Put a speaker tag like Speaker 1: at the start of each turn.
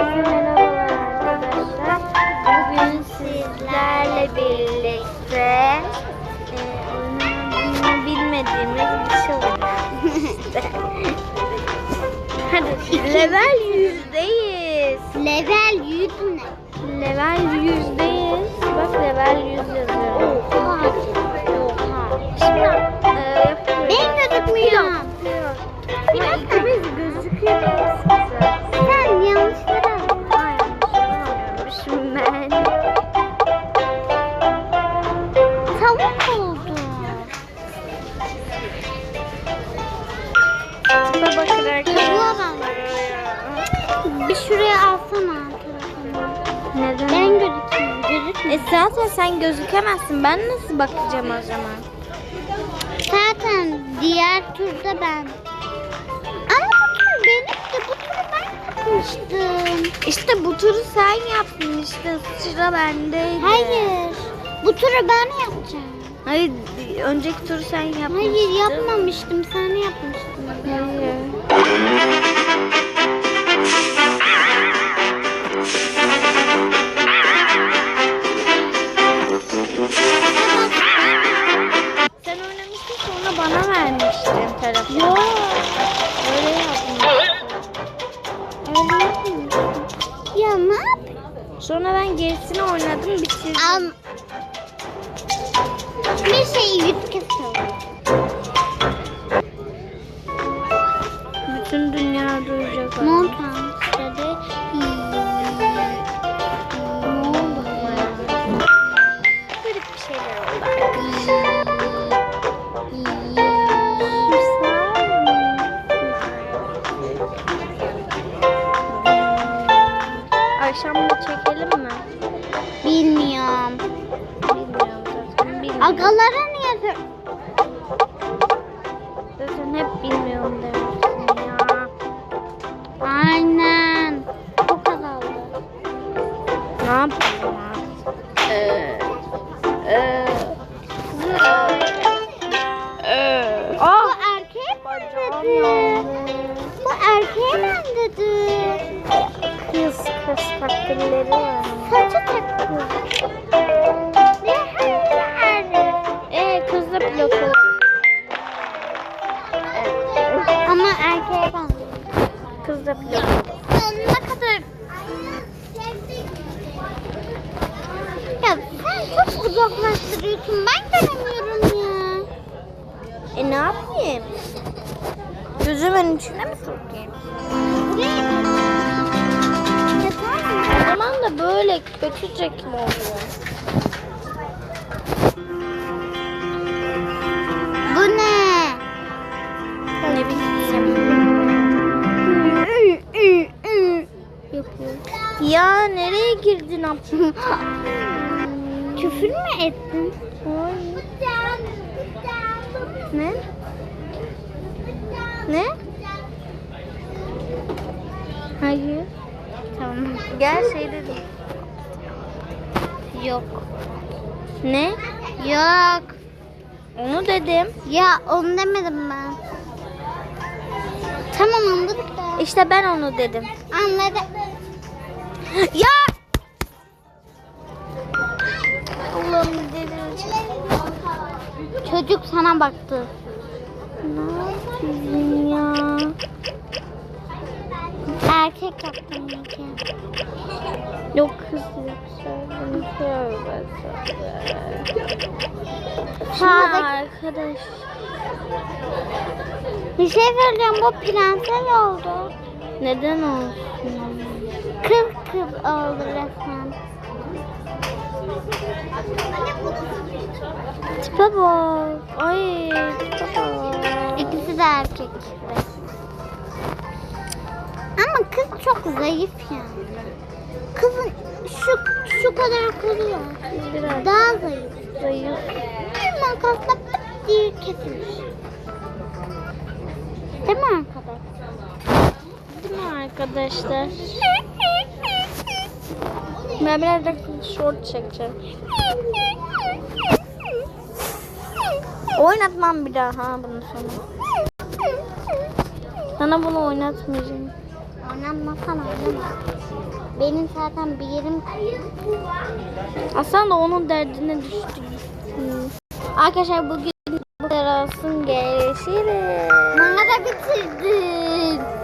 Speaker 1: Herkese merhabalar arkadaşlar. Bugün sizlerle birlikte e, bilmediğimiz bir şey oynuyoruz. Hadi level yüzdeyiz.
Speaker 2: Level 100 ne?
Speaker 1: Level yüzdeyiz. Bakın arkadaşlar.
Speaker 2: Bir şuraya alsana.
Speaker 1: Neden?
Speaker 2: Ben gözüküyorum. Gözükmüyor.
Speaker 1: E zaten sen gözükemezsin. Ben nasıl bakacağım o zaman?
Speaker 2: Zaten diğer turda ben. Ama bu tur benim de bu turu ben yapmıştım.
Speaker 1: İşte bu turu sen yaptın işte. Sıra bendeydi.
Speaker 2: Hayır. Bu turu ben yapacağım.
Speaker 1: Hayır. Önceki turu sen yapmıştın.
Speaker 2: Hayır yapmamıştım. Sen yapmıştın.
Speaker 1: Hayır. Sen oynamıştın sonra bana vermiştin telefonu.
Speaker 2: Yok.
Speaker 1: Öyle yapmıştın. Öyle yapmıştın.
Speaker 2: Ya ne yapayım?
Speaker 1: Sonra ben gerisini oynadım bitirdim.
Speaker 2: Al. Bir şeyi kesiyorum.
Speaker 1: Bütün dünya duyacak.
Speaker 2: Ne oldu.
Speaker 1: Akşam da çekelim Artık? Ee, ee, ee.
Speaker 2: Bu
Speaker 1: Ah!
Speaker 2: erkeğe
Speaker 1: Bacağım
Speaker 2: benzedi.
Speaker 1: yandı.
Speaker 2: Bu erkeğe benzedi.
Speaker 1: Kız kız takdirleri var.
Speaker 2: Saçı takıyor. Ne hangi
Speaker 1: Ee kız da pilot.
Speaker 2: Ama erkeğe benziyor.
Speaker 1: Kız da pilot.
Speaker 2: Ne kadar... Ya sen çok uzaklaştırıyorsun. Ben göremiyorum ya.
Speaker 1: E ne yapayım? Gözümün içine mi sokayım? O zaman da böyle kötü çekim oluyor.
Speaker 2: Bu ne?
Speaker 1: Ne bileyim.
Speaker 2: Yapıyor.
Speaker 1: Ya nereye girdin abla?
Speaker 2: Küfür mü ettin?
Speaker 1: ne? Ne? Hayır.
Speaker 2: Tamam.
Speaker 1: Gel şey dedim.
Speaker 2: Yok.
Speaker 1: Ne?
Speaker 2: Yok.
Speaker 1: Onu dedim.
Speaker 2: Ya onu demedim ben. Tamam anladık da.
Speaker 1: İşte ben onu dedim.
Speaker 2: Anladım.
Speaker 1: ya!
Speaker 2: Çocuk sana baktı.
Speaker 1: Ne yapayım ya?
Speaker 2: Erkek yaptın belki.
Speaker 1: Yok kız
Speaker 2: Sağdaki-
Speaker 1: arkadaş.
Speaker 2: Bir şey söyleyeceğim bu prenses oldu.
Speaker 1: Neden olsun?
Speaker 2: Kız kız oldu resmen.
Speaker 1: Tipe bak. Ay tipe bak.
Speaker 2: İkisi de erkek. Ama kız çok zayıf yani. Kızın şu şu kadar kalıyor.
Speaker 1: Biraz
Speaker 2: Daha zayıf.
Speaker 1: zayıf.
Speaker 2: Bir makasla pıt diye kesilmiş. Değil mi arkadaşlar?
Speaker 1: Değil mi arkadaşlar? Ben biraz da short çekeceğim. Oynatmam bir daha ha bunun sonra. Sana bunu oynatmayacağım.
Speaker 2: Oynanmasana oynama. Benim zaten bir yerim
Speaker 1: Aslan da onun derdine düştü. Arkadaşlar bugün bu kadar olsun. Görüşürüz.
Speaker 2: Manga bitirdim.